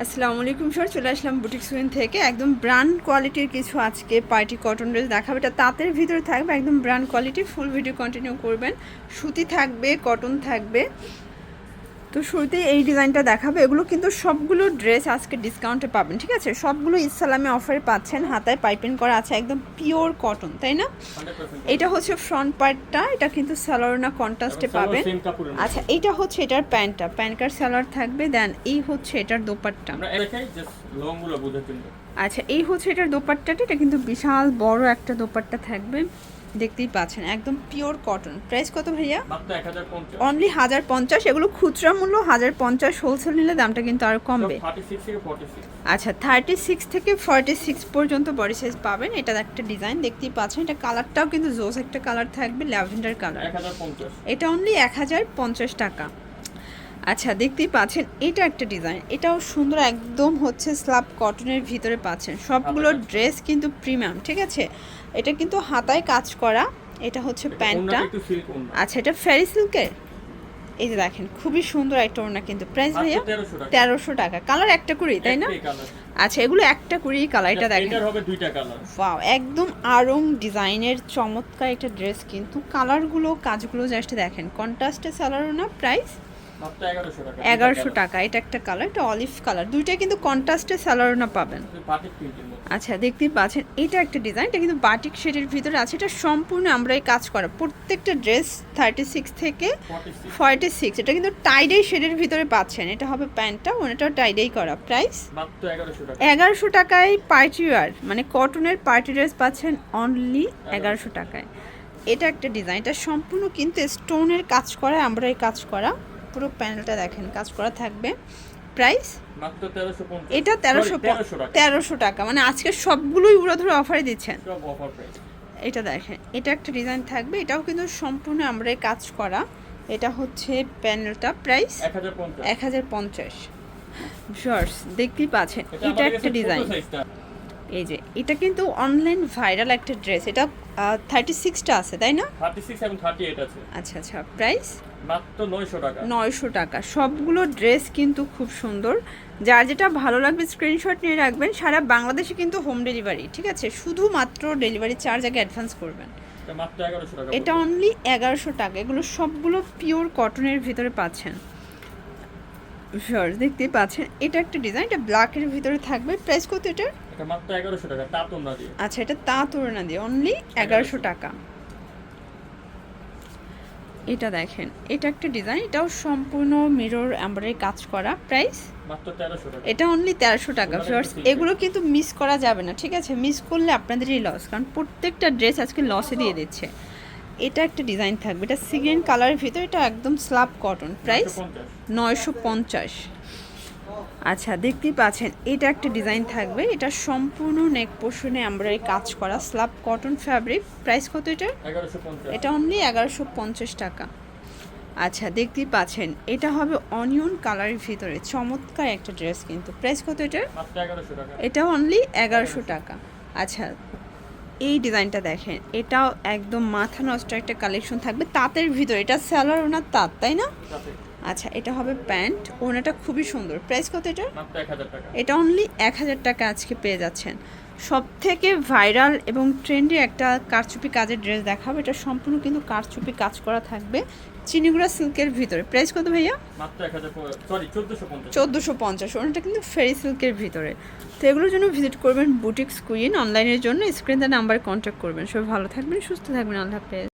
আসসালামু আলাইকুম স্যার, চলে আসলাম বুটিক সুইন থেকে। একদম ব্র্যান্ড কোয়ালিটির কিছু আজকে পার্টি কটন ড্রেস দেখাবে। এটা তাঁতের ভিতরে থাকবে, একদম brand quality full video continue করবেন। সুতি থাকবে কটন থাকবে। তো শুরুতে এই ডিজাইনটা দেখাবে। এগুলো কিন্তু সবগুলো ড্রেস আজকে ডিসকাউন্টে পাবেন ঠিক আছে? সবগুলো ইসলামে অফারে পাচ্ছেন হাতায় পাইপিং করা আছে একদম পিওর কটন তাই না? এটা হচ্ছে ফ্রন্ট পার্টটা এটা কিন্তু সালোয়ারনা কন্ট্রাস্টে পাবেন। আচ্ছা এটা হচ্ছে এটার প্যান্টটা প্যান্টকার সালোয়ার থাকবে দেন এই হচ্ছে এটার দোপাট্টা। আচ্ছা এই হচ্ছে এটার দোপাট্টাটা এটা কিন্তু বিশাল বড় একটা দোপাট্টা থাকবে। দেখতেই পাচ্ছেন একদম পিওর কটন প্রাইস কত ভাইয়া? অনলি হাজার পঞ্চাশ। এগুলো খুচরা মূল্য হাজার পঞ্চাশ হোলসেল নিলে দামটা কিন্তু আরও কমবে। আচ্ছা থার্টি সিক্স থেকে ফর্টি সিক্স পর্যন্ত বডি সাইজ পাবেন এটা একটা ডিজাইন দেখতেই পাচ্ছেন এটা কালারটাও কিন্তু জোস একটা কালার থাকবে ল্যাভেন্ডার কালার এটা অনলি এক হাজার পঞ্চাশ টাকা। আচ্ছা দেখতেই পাচ্ছেন এটা একটা ডিজাইন এটাও সুন্দর একদম হচ্ছে স্লাব কটনের ভিতরে পাচ্ছেন। সবগুলো ড্রেস কিন্তু প্রিমিয়াম ঠিক আছে? এটা কিন্তু হাতায় কাজ করা এটা হচ্ছে প্যান্টটা। আচ্ছা এটা ফেরি সিল্কের এই যে দেখেন খুবই সুন্দর একটা ওড়না কিন্তু। প্রাইস ভাইয়া? তেরোশো টাকা। কালার একটা করেই তাই না? আচ্ছা এগুলো একটা করেই কালার এটা দেখেন। ওয়াও একদম আরং ডিজাইনের চমৎকার একটা ড্রেস কিন্তু। কালারগুলো কাজগুলো জাস্ট দেখেন কন্ট্রাস্টে সালারও না প্রাইস এগারোশো টাকা। এটা একটা কালার এটা অলিভ কালার দুইটা কিন্তু কন্ট্রাস্টে সালারও না পাবেন। আচ্ছা দেখতেই পাচ্ছেন এটা একটা ডিজাইন এটা কিন্তু বাটিক শেডের ভিতরে আছে এটা সম্পূর্ণ আমরা এই কাজ করা। প্রত্যেকটা ড্রেস থার্টি সিক্স থেকে ফর্টি সিক্স এটা কিন্তু টাইডেই শেডের ভিতরে পাচ্ছেন। এটা হবে প্যান্টটা ওনাটাও টাইডেই করা। প্রাইস এগারোশো এগারোশো টাকায় পার্টি ওয়ার মানে কটনের পার্টি ড্রেস পাচ্ছেন অনলি এগারোশো টাকায়। এটা একটা ডিজাইন এটা সম্পূর্ণ কিন্তু স্টোনের কাজ করা আমরা এই কাজ করা। পুরো প্যানেলটা দেখেন কাজ করা থাকবে। প্রাইস? এটা তেরোশো তেরোশো টাকা। মানে আজকে সবগুলোই উড়ো ধরে অফারে দিচ্ছেন এটা দেখেন এটা একটা ডিজাইন থাকবে এটাও কিন্তু সম্পূর্ণ আমরা কাজ করা। এটা হচ্ছে প্যানেলটা প্রাইস এক হাজার পঞ্চাশ। শর্টস দেখতেই পাচ্ছেন এটা একটা ডিজাইন। এই যে এটা কিন্তু অনলাইন ভাইরাল একটা ড্রেস এটা থার্টি সিক্সটা আছে তাই না? 36 এবং 38 আছে। আচ্ছা আচ্ছা প্রাইস মাত্র 900 টাকা। নয়শো টাকা। সবগুলো ড্রেস কিন্তু খুব সুন্দর। যার যেটা ভালো লাগবে স্ক্রিনশট নিয়ে রাখবেন। সারা বাংলাদেশে কিন্তু হোম ডেলিভারি ঠিক আছে? শুধুমাত্র ডেলিভারি চার্জ আগে অ্যাডভান্স করবেন। এটা মাত্র 1100 টাকা এটা অনলি এগারোশো টাকা। এগুলো সবগুলো পিওর কটনের ভিতরে পাচ্ছেন। Sure, দেখতেই পাচ্ছেন? এটা একটা ডিজাইন এটা ব্ল্যাকের ভিতরে থাকবে। প্রাইস কত এটার? এটা মাত্র 1100 টাকা তা তোমরা দিয়ে আচ্ছা এটা তা তোরনা দিয়ে অনলি এগারোশো। টাকা। এটা দেখেন এটা একটা ডিজাইন এটাও সম্পূর্ণ মিরর এমব্রয়ডারি কাজ করা প্রাইস মাত্র 1300 টাকা। এটা অনলি তেরোশো টাকা ঠিক এগুলো কিন্তু মিস করা যাবে না ঠিক আছে? মিস করলে আপনাদেরই লস কারণ প্রত্যেকটা ড্রেস আজকে লসে দিয়ে দিচ্ছে। এটা একটা ডিজাইন থাকবে এটা সিগ্রেন কালারের ভিতরে এটা একদম স্লাব কটন প্রাইস নয়শো পঞ্চাশ। আচ্ছা দেখতেই পাচ্ছেন এটা একটা ডিজাইন থাকবে। এটা সম্পূর্ণ নেক পোর্শনে আমরা এই কাজ করা স্লাব কটন ফ্যাব্রিক। প্রাইস কত এটা? এটা অনলি এগারোশো পঞ্চাশ টাকা। আচ্ছা দেখতেই পাচ্ছেন এটা হবে অনিয়ন কালারের ভিতরে। চমৎকার একটা ড্রেস কিন্তু। প্রাইস কত এটার মাত্র 1100 টাকা। এটা অনলি এগারোশো টাকা। আচ্ছা এই ডিজাইনটা দেখেন এটাও একদম মাথা নষ্ট একটা কালেকশন থাকবে। তাঁতের ভিতরে এটা স্যালার ওনার তাঁত তাই না? আচ্ছা এটা হবে প্যান্ট। ওনাটা খুবই সুন্দর। প্রাইস কত এটা মাত্র 1000 টাকা। এটা অনলি এক হাজার টাকা আজকে পেয়ে যাচ্ছেন। সব থেকে ভাইরাল এবং ট্রেন্ডি একটা কারচুপি কাজের ড্রেস দেখাবো। এটা সম্পূর্ণ কিন্তু কারচুপি কাজ করা থাকবে চিনিগুড়া সিল্কের ভিতরে। প্রাইস কত ভাইয়া? মাত্র 1000 সরি 1450 চোদ্দোশো পঞ্চাশ। ওনাটা কিন্তু ফেরি সিল্কের ভিতরে। তো এগুলোর জন্য ভিজিট করবেন বুটিক স্কুইন অনলাইনের জন্য। স্ক্রিন নাম্বারে কন্ট্যাক্ট করবেন। সবাই ভালো থাকবেন সুস্থ থাকবেন। আল্লাহ হাফেজ।